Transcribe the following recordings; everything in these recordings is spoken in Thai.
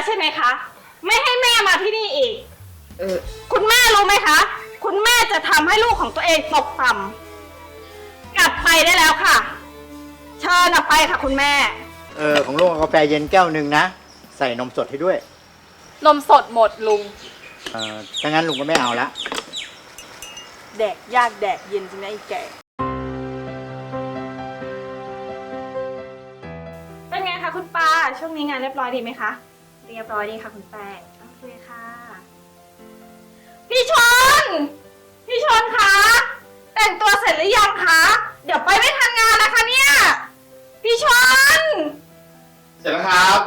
แล้วใช่ไหมคะ ไม่ให้แม่มาที่นี่อีก เออ คุณแม่รู้ไหมคะ คุณแม่จะทำให้ลูกของตัวเองตกต่ำกลับไปได้แล้วค่ะ เชิญออกไปค่ะ คุณแม่ เออของลุงเอากาแฟเย็นแก้วหนึ่งนะ ใส่นมสดให้ด้วย นมสดหมดลุง เออถ้างั้นลุงก็ไม่เอาละ แดกยากแดกเย็นจริงนะไอ้แก่เป็นไงคะคุณปาช่วงนี้งานเรียบร้อยดีไหมคะ เรียบร้อยดีค่ะคุณแป้งโอเคค่ะ พี่ชน พี่ชนคะแต่งตัวเสร็จหรือยังคะเดี๋ยวไปไม่ทันงานนะคะเนี่ย พี่ชน เสร็จแล้วครับ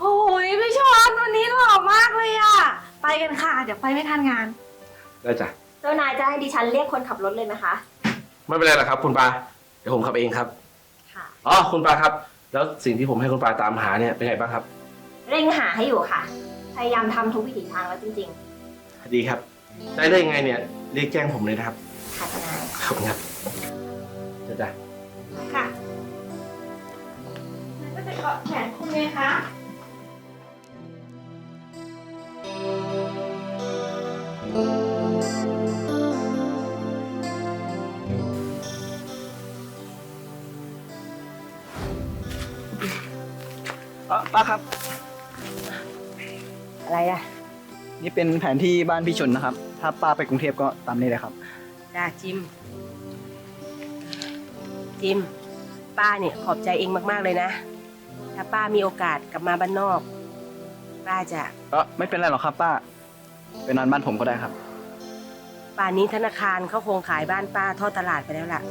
โอ้ยพี่ชนวันนี้หล่อมากเลยอะไปกันค่ะ เดี๋ยวไปไม่ทันงาน ได้จ้ะ เจ้านายจะให้ดิฉันเรียกคนขับรถเลยไหมคะ ไม่เป็นไรหรอกครับ คุณปาเดี๋ยวผมขับเองครับ ค่ะ อ๋อ คุณปาครับ แล้วสิ่งที่ผมให้คุณปาตามหาเนี่ยเป็นไงบ้างครับ เร่งหาให้อยู่ค่ะ พยายามทำทุกวิถีทางแล้วจริงดีครับ ได้ได้ยังไงเนี่ยเรียกแจ้งผมเลยนะครับๆ ค่ะเจ้านายขอบคุณครับเดี๋ยวจ้ะค่ะแล้วก็จะเกาะแขนคุณไงคะ เออป้าครับ อะไรอะนี่เป็นแผนที่บ้านพี่ชนนะครับ ถ้าป้าไปกรุงเทพก็ตามนี้เลยครับ จ้าจิม จิม ป้าเนี่ยขอบใจเองมาก ๆ เลยนะ ถ้าป้ามีโอกาสกลับมาบ้านนอก ป้าจะก็ไม่เป็นไรหรอกครับ ป้าไปนอนบ้านผมก็ได้ครับ ป่านนี้ธนาคารเขาคงขายบ้านป้าทอดตลาดไปแล้วล่ะ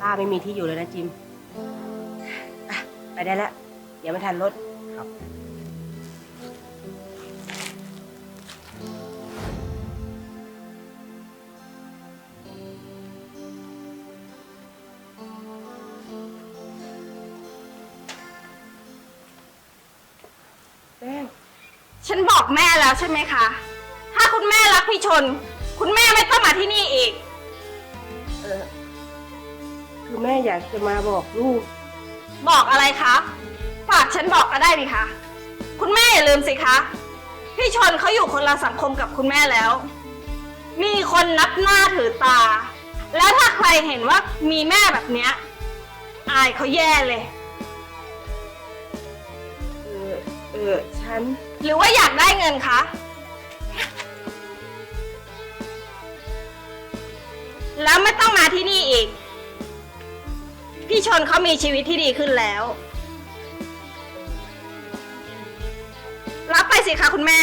ป้าไม่มีที่อยู่เลยนะจิมอะไปได้แล้ว เดี๋ยวไม่ทันรถครับ แป้งฉันบอกแม่แล้วใช่ไหมคะ ถ้าคุณแม่รักพี่ชน คุณแม่ไม่ต้องมาที่นี่อีก เออ คือแม่อยากจะมาบอกลูก บอกอะไรคะ ฝากฉันบอกก็ได้ดิคะคุณแม่อย่าลืมสิคะ พี่ชนเขาอยู่คนละสังคมกับคุณแม่แล้ว มีคนนับหน้าถือตา แล้วถ้าใครเห็นว่ามีแม่แบบเนี้ย อายเขาแย่เลย เออ เออ ฉัน หรือว่าอยากได้เงินคะ แล้วไม่ต้องมาที่นี่อีก พี่ชนเขามีชีวิตที่ดีขึ้นแล้ว รับไปสิคะคุณแม่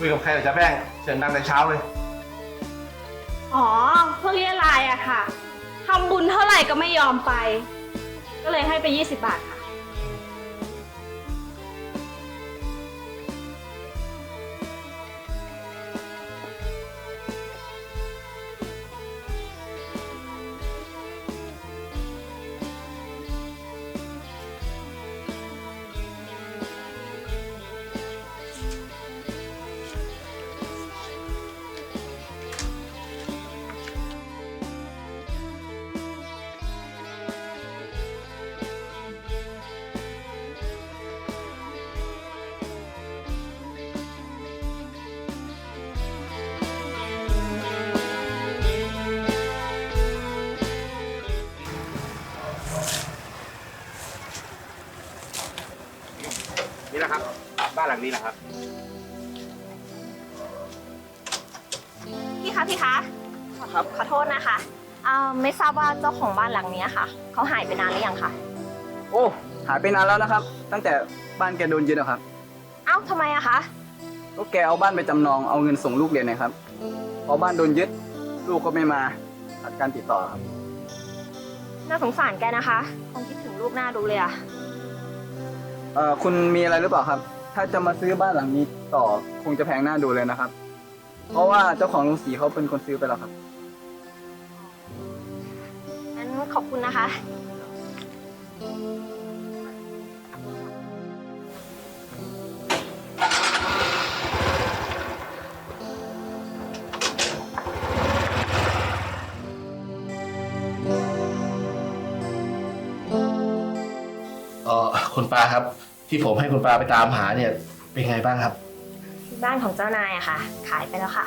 คุยกับใครเหรอจ๊ะแป้งเสียงดังแต่เช้าเลย อ๋อเพื่อเรียลายอะค่ะทำบุญเท่าไหร่ก็ไม่ยอมไป ก็เลยให้ไป 20 บาทค่ะ บ้านหลังนี้แหละครับ พี่คะพี่คะขอขอโทษนะคะเอ่อไม่ทราบว่าเจ้าของบ้านหลังนี้ค่ะ เขาหายไปนานหรือยังคะโอ้หายไปนานแล้วนะครับ ตั้งแต่บ้านแกโดนยึดอะครับเอ้าทำไมอะคะก็แกเอาบ้านไปจำนองเอาเงินส่งลูกเรียนนะครับพอบ้านโดนยึดลูกก็ไม่มาขาดการติดต่อครับน่าสงสารแกนะคะคงคิดถึงลูกหน้าดูเลยอะ เอ่อคุณมีอะไรหรือเปล่าครับ ถ้าจะมาซื้อบ้านหลังนี้ต่อคงจะแพงหน้าดูเลยนะครับ เพราะว่าเจ้าของโรงสีเขาเป็นคนซื้อไปแล้วครับ งั้นขอบคุณนะคะ เออคุณปาครับ ที่ผมให้คุณปาไปตามหาเนี่ย เป็นไงบ้างครับที่บ้านของเจ้านายอะค่ะ ขายไปแล้วค่ะ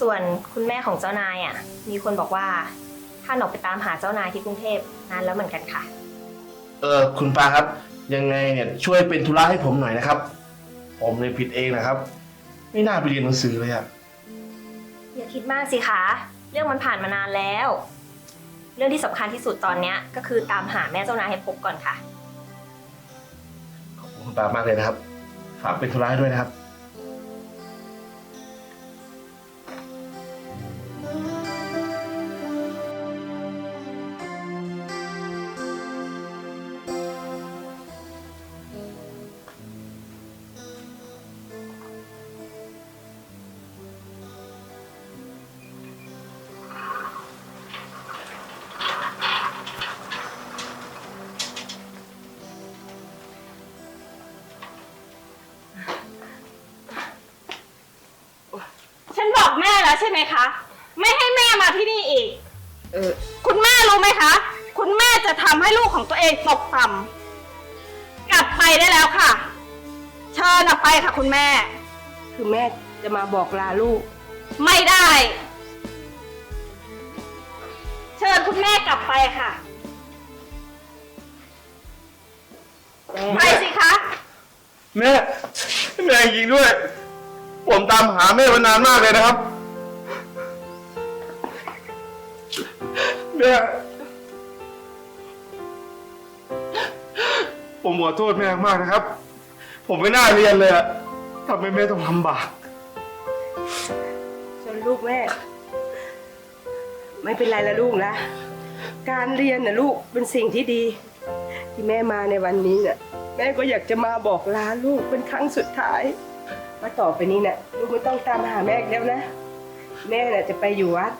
ส่วนคุณแม่ของเจ้านายอะมีคนบอกว่าท่านออกไปตามหาเจ้านายที่กรุงเทพนานแล้วเหมือนกันค่ะ เออคุณปาครับ ยังไงเนี่ยช่วยเป็นธุระให้ผมหน่อยนะครับ ผมเลยผิดเองนะครับ ไม่น่าไปเรียนหนังสือเลยอะอย่าคิดมากสิคะเรื่องมันผ่านมานานแล้ว เรื่องที่สำคัญที่สุดตอนเนี้ยก็คือตามหาแม่เจ้านายให้พบก่อนค่ะขอบ คุณปามากเลยนะครับ ฝากเป็นธุระให้ด้วยนะครับ ไหมคะ ไม่ให้แม่มาที่นี่อีก เออ คุณแม่รู้ไหมคะ คุณแม่จะทำให้ลูกของตัวเองตกต่ำกลับไปได้แล้วค่ะ เชิญออกไปค่ะ คุณแม่ คือแม่จะมาบอกลาลูก ไม่ได้ เชิญคุณแม่กลับไปค่ะ ไปสิคะ แม่แม่จริงด้วย ผมตามหาแม่มานานมากเลยนะครับ แม่ผมขอโทษแม่มากนะครับ ผมไม่น่าเรียนเลยอะทำให้แม่ต้องลำบาก ส่วนลูกแม่ ไม่เป็นไรละลูกนะ การเรียนนะลูกเป็นสิ่งที่ดี ที่แม่มาในวันนี้เนี่ยแม่ก็อยากจะมาบอกลาลูกเป็นครั้งสุดท้ายว่าต่อไปนี้เนี่ยลูกไม่ต้องตามหาแม่อีกแล้วนะ แม่น่ะจะไปอยู่วัด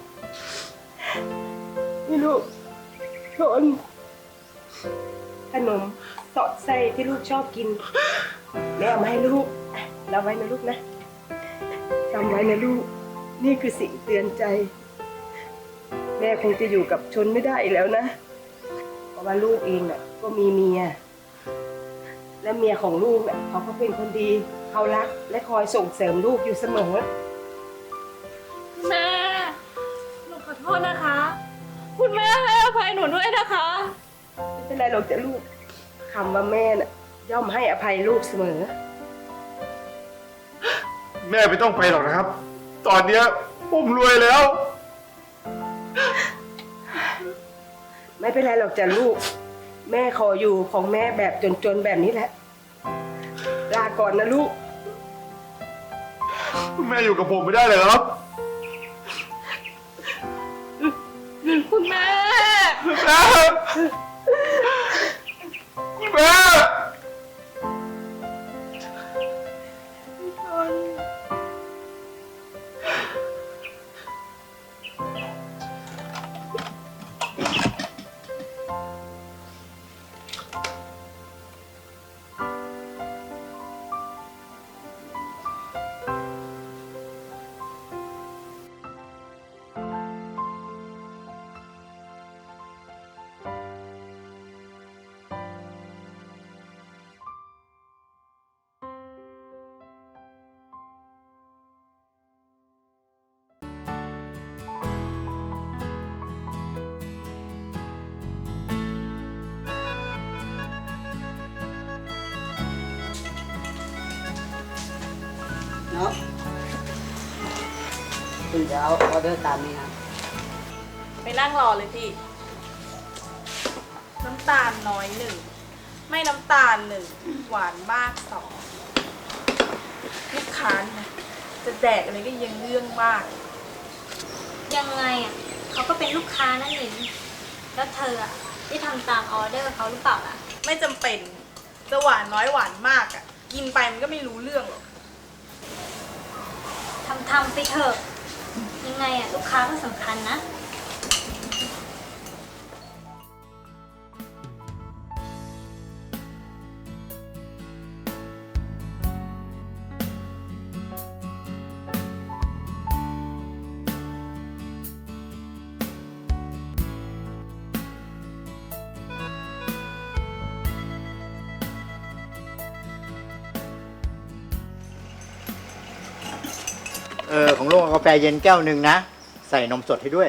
นี่ลูกชนขนมสอดไส้ที่ลูกชอบกินแม่เอามาให้ลูกเราไว้นะลูกนะจำไว้นะลูก นี่คือสิ่งเตือนใจ แม่คงจะอยู่กับชนไม่ได้อีกแล้วนะ เพราะว่าลูกเองน่ะ ก็มีเมีย และเมียของลูกน่ะเขาก็เป็นคนดี เขารักและคอยส่งเสริมลูกอยู่เสมอ แม่หนูขอโทษนะคะ ภัยหนูด้วยนะคะ ไม่เป็นไรหรอกจ้ะลูกคำว่าแม่น่ะย่อมให้อภัยลูกเสมอ แม่ไม่ต้องไปหรอกนะครับ ตอนเนี้ยผมรวยแล้ว ไม่เป็นไรหรอกจ้ะลูก แม่ขออยู่ของแม่แบบจนๆแบบนี้แหละ ลาก่อนนะลูก แม่อยู่กับผมไม่ได้เลยครับ คุณแม่แม่แม่ เนาะคุณจะเอาออเดอร์ตามนี้นะไปนั่งรอเลยพี่ น้ำตาลน้อยหนึ่ง ไม่น้ำตาลหนึ่ง หวานมากสองลูกค้านี่นะจะแดกอะไรก็ยังเรื่องมาก ยังไงอะเขาก็เป็นลูกค้านั่นเองแล้วเธออะที่ทำตามออเดอร์เขาหรือเปล่าล่ะ ไม่จำเป็นจะหวานน้อยหวานมากอะ่ะ กินไปมันก็ไม่รู้เรื่องหรอก ทำไปเถอะ ยังไงอะลูกค้าก็สำคัญนะ ฟเย็นแก้วหนึ่งนะ ใส่นมสดให้ด้วย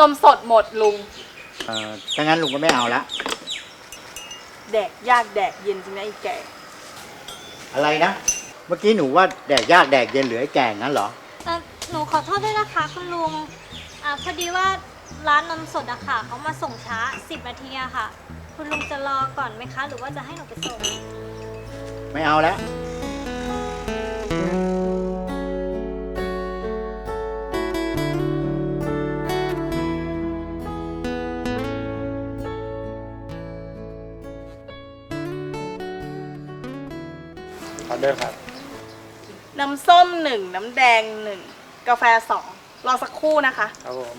นมสดหมดลุง เออถ้างั้นลุงก็ไม่เอาละ แดกยากแดกเย็นจริงนะไอ้แก่ อะไรนะ เมื่อกี้หนูว่าแดกยากแดกเย็นหรือไอ้แก่งั้นเหรอ เอ่อหนูขอโทษด้วยนะคะคุณลุงอ่าพอดีว่าร้านนมสดอะค่ะเขามาส่งช้า 10 นาทีอะค่ะ คุณลุงจะรอก่อนไหมคะ หรือว่าจะให้หนูไปส่ง ไม่เอาแล้ว ออเดอร์ครับ น้ำส้มหนึ่งน้ำแดงหนึ่งกาแฟสองรอสักครู่นะคะ ครับผม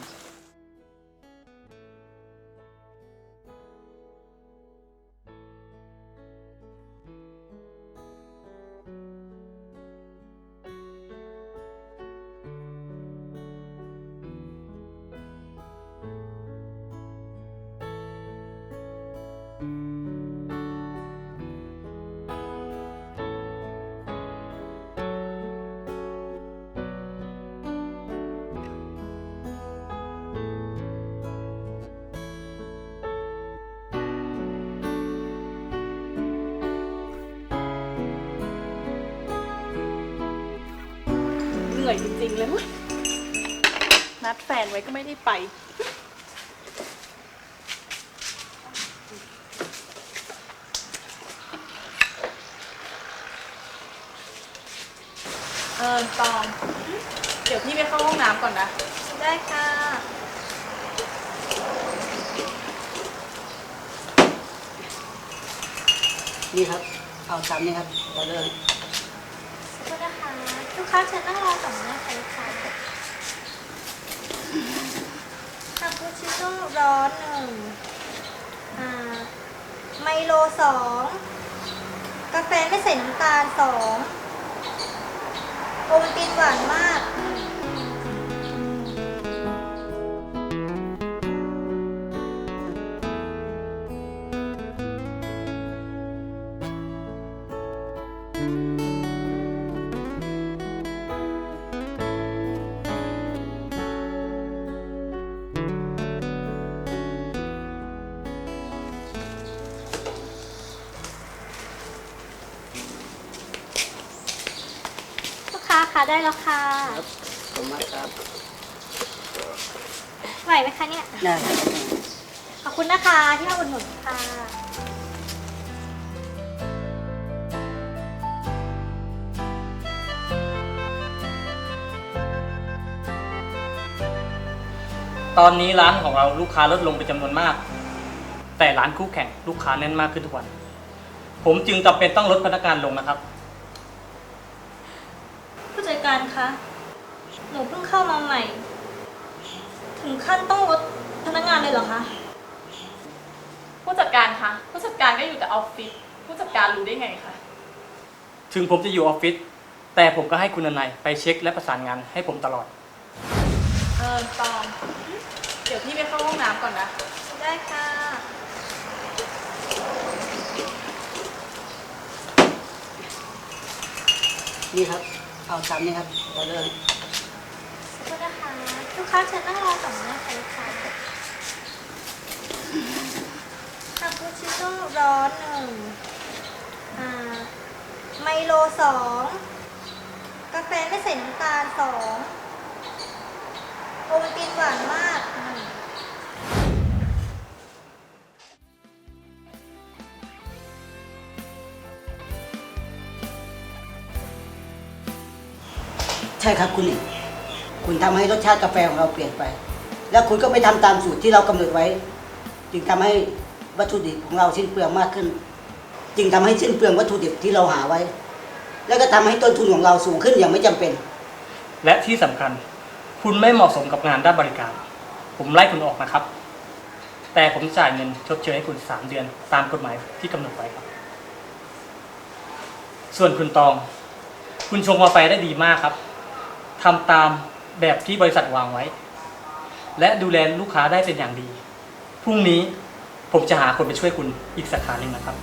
ริงๆเลยเว้ยนัดแฟนไว้ก็ไม่ได้ไป เออตอง เดี๋ยวพี่ไปเข้าห้องน้ำก่อนนะ ได้ค่ะ นี่ครับ เอาตามนี้ครับออเดอร์ ขอโทษนะคะลูก ค้าเชิญนั่งรอสองนาทีค่ะคาปูชิโน่ร้อนหนึ่งอ่าไมโลสองกาแฟไม่ใส่น้ำตาลสองโอวัลตินหวานมาก ได้แล้วค่ะขอบคุณมากครับไหวไหมคะเนี่ย ได้ครับขอบคุณนะคะที่มาอุดหนุนค่ะ ตอนนี้ร้านของเราลูกค้าลดลงเป็นจำนวนมาก แต่ร้านคู่แข่งลูกค้าแน่นมากขึ้นทุกวัน ผมจึงจำเป็นต้องลดพนักงานลงนะครับผู้จัด การคะ หนูเพิ่งเข้ามาใหม่ ถึงขั้นต้องลดพนักงานเลยเหรอคะ ผู้จัดการคะ ผู้จัดการก็อยู่แต่ออฟฟิศ ผู้จัดการรู้ได้ไงคะ ถึงผมจะอยู่ออฟฟิศแต่ผมก็ให้คุณนายไปเช็คและประสานงานให้ผมตลอด เออตอง เดี๋ยวพี่ไปเข้าห้องน้ำก่อนนะ ได้ค่ะ นี่ครับ เอาตามนี้ครับออเดอร์ขอโทษนะคะลูกค้าเชิญนั่งรอก่อนนะคะลูกค้าคาปูชิโน่ร้อนหนึ่งอ่าไมโลสองกาแฟไม่ใส่น้ำตาลสองโอวัลตินหวานมากหนึ่ง ใช่ครับคุณหลิงคุณทำให้รสชาติกาแฟของเราเปลี่ยนไป แล้วคุณก็ไม่ทำตามสูตรที่เรากำหนดไว้ จึงทำให้วัตถุดิบของเราสิ้นเปลืองมากขึ้น จึงทำให้สิ้นเปลืองวัตถุดิบที่เราหาไว้ แล้วก็ทำให้ต้นทุนของเราสูงขึ้นอย่างไม่จำเป็น และที่สำคัญ คุณไม่เหมาะสมกับงานด้านบริการ ผมไล่คุณออกนะครับ แต่ผมจ่ายเงินชดเชยให้คุณ 3 เดือน ตามกฎหมายที่กำหนดไว้ครับ ส่วนคุณตอง คุณชงกาแฟได้ดีมากครับ ทำตามแบบที่บริษัทวางไว้ และดูแลลูกค้าได้เป็นอย่างดี พรุ่งนี้ผมจะหาคนไปช่วยคุณอีกสาขาหนึ่งนะครับ